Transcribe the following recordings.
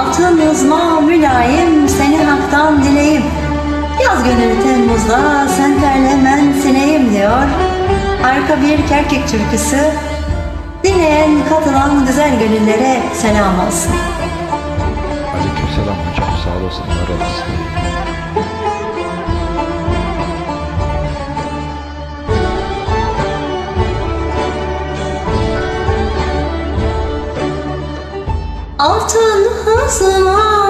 Altın yazma mülayim seni haktan dileyim. Yaz günü Temmuz'da sen terlemen sineyim diyor. Arka bir kerkek türküsü Dinleyen katılan güzel gönüllere selam olsun. Aleykümselam hocam sağ olasın Allah razı Altın hızıma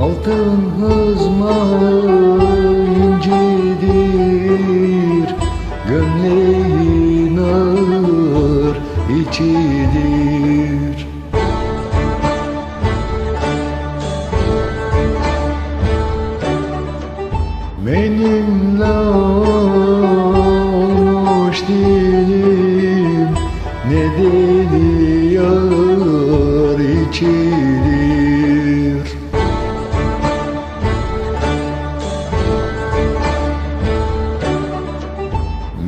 Altın hızma incidir Gömleğin ağır içidir. Benimle olmuş dilim Ne deli yar içidir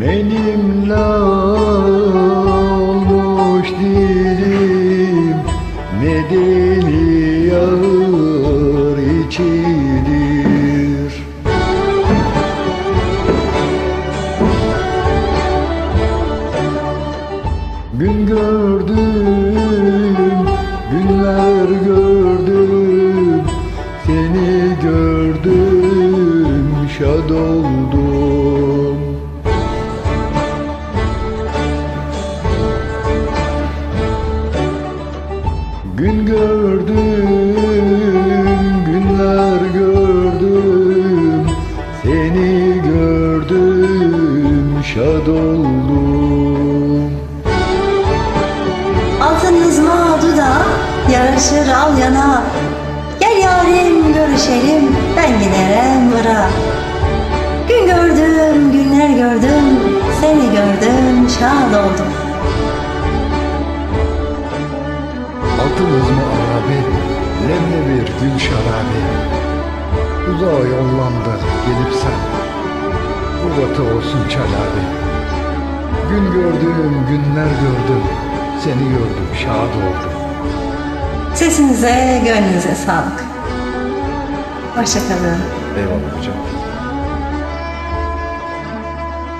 Benimle olmuş dilim Ne deli yar içidir? Gün gördüm, Gün gördüm, günler gördüm. Seni gördüm, şad oldum. Altın hızma dudağı yaraşır al yana. Gel yarim görüşelim ben giderim Irak'a Gün gördüm günler gördüm seni gördüm şad oldum Altın hızmı arabi, lemle bir gül şarabi. Uzağa yollandı gelip sen, Kuvatı olsun çalabi. Gün gördüm, günler gördüm. Seni gördüm, şad oldum. Sesinize gönlünüze sağlık. Hoşçakalın Eyvallah hocam